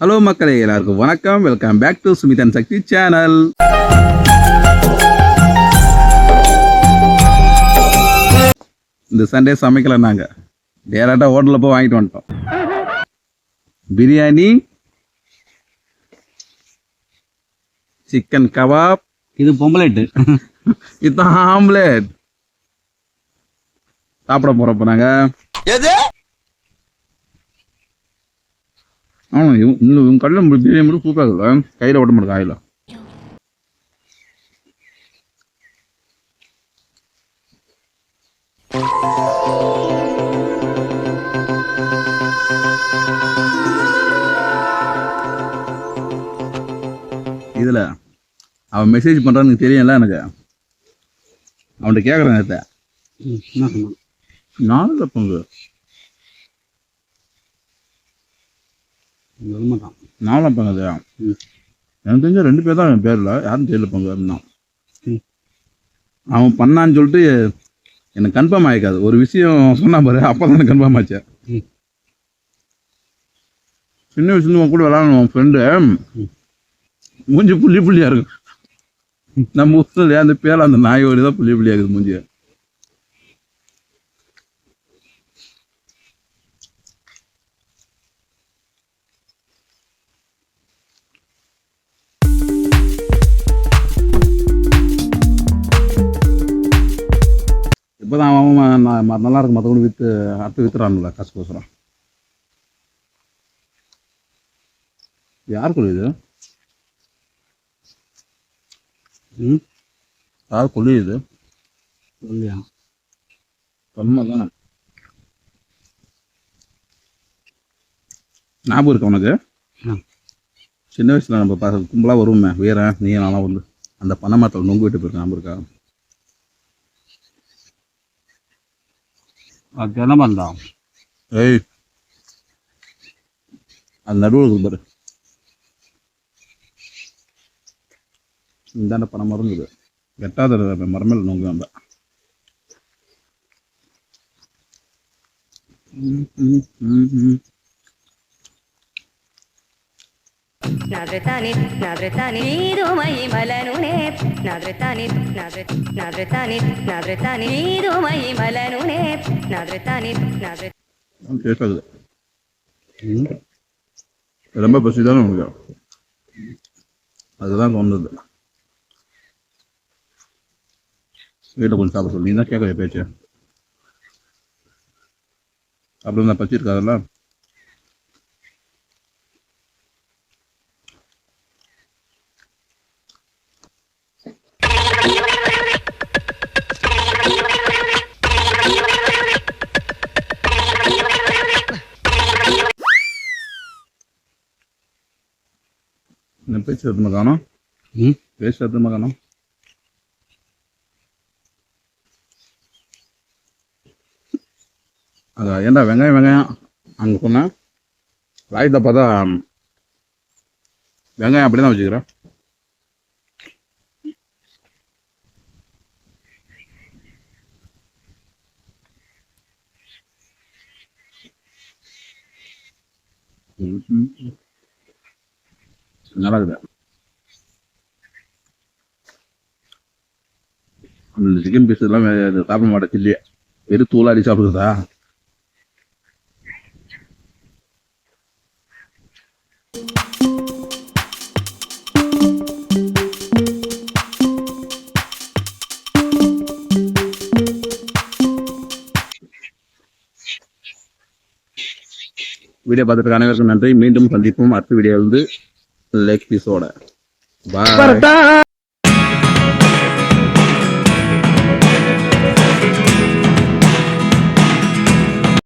Hello மக்களே எல்லாருக்கும் வணக்கம். Welcome back to Sumithan Sakthi channel இந்த சண்டே சமைக்கல நாங்க டேரக்டா ஹோட்டலில் போய் வாங்கிட்டு வந்துட்டோம். பிரியாணி சிக்கன் கபாப் இது பொம்பளைட்டு இதுதான் ஆம்லேட் சாப்பிட போறப்ப நாங்க. ஆமா இவங்க இந்த இவங்க கடையில் பிரியாணி மட்டும் சூப்பராக இருக்குல்ல? கையில் ஓட்ட மாட்டேங்க ஆயில இதில் அவன் மெசேஜ் பண்ணுறான்னு தெரியும்ல எனக்கு. அவன்கிட்ட கேட்குறேன் சொன்னான்? நாலு பங்கு சொல்ல மாட்டான் நாலாம் பங்கு அது. எனக்கு தெரிஞ்ச ரெண்டு பேர் தான் என் பேரில். யாரும் தெரியல பங்கு அப்படின்னா. அவன் பண்ணான்னு சொல்லிட்டு எனக்கு கன்ஃபார்ம் ஆகிக்காது ஒரு விஷயம் சொன்னா பாரு அப்போ தான் எனக்கு கன்ஃபார்ம் ஆச்சு. சின்ன வயசுல உன் கூட விளாடணும் உன் ஃப்ரெண்டு மூஞ்சி புள்ளி புள்ளியா இருக்கும். நம்ம ஊரில் அந்த பேர் அந்த நாயோடு தான் புள்ளி புள்ளியா இருக்குது மூஞ்சி நல்லா இருக்கு. மற்றவங்க விற்று அடுத்து வித்துறான்ல காசுக்கோசரம். யார் கொள்ளுது ம்? யார் கொள்ளுது சொல்லியா தொன்மை தான் ஞாபகம் இருக்கு உனக்கு. சின்ன வயசுல நம்ம ப- கும்பலா வருவோமே வீரன் நீ நான்லாம் வந்து. அந்த பனை மரத்தில் நொங்கு விட்டு போயிருக்க ஞாபகம் இருக்கா? அது என்ன ஏய் அது நடுவில் இருக்கு பாரு இந்தாண்ட பனை மரம் இருக்குது எட்டாவது மரமேல நொங்கு நம்ம ம், ம், ம், ம். నాదృతాని నాదృతాని నీదు మహిమలనునే నాదృతాని నాదృ నాదృతాని నాదృతాని నీదు మహిమలనునే నాదృతాని నాదృ டேஸ்ட் ஆகுது ம் ரொம்ப பசி தானே உனக்கு அதுதான் தோணுது வீட்டில் கொஞ்சம் சாப்பிட சொல்லு நீ தான் கேட்குற பேச்சு அப்படி தான் பசி பேச்சு எதுவுமே காணும். ம்? பேச்சு எதுவுமே காணும். அதான் ஏன்டா வெங்காயம் வெங்காயம்? அங்கே சொன்னேன் ராயத்தை பார்த்தா வெங்காயம் அப்படி தான் வச்சுக்கிறேன். ம். நல்லா இருக்குது அந்த சிக்கன் பீஸ் எல்லாம் சாப்பிட மாட்டேன் சில்லியே வெறும் தூளாடி சாப்பிடுறதா? வீடியோ பார்த்துட்டு அனைவருக்கும் நன்றி. மீண்டும் சந்திப்போம். அடுத்த வீடியோ வந்து लेग पीस हो रहा है बाय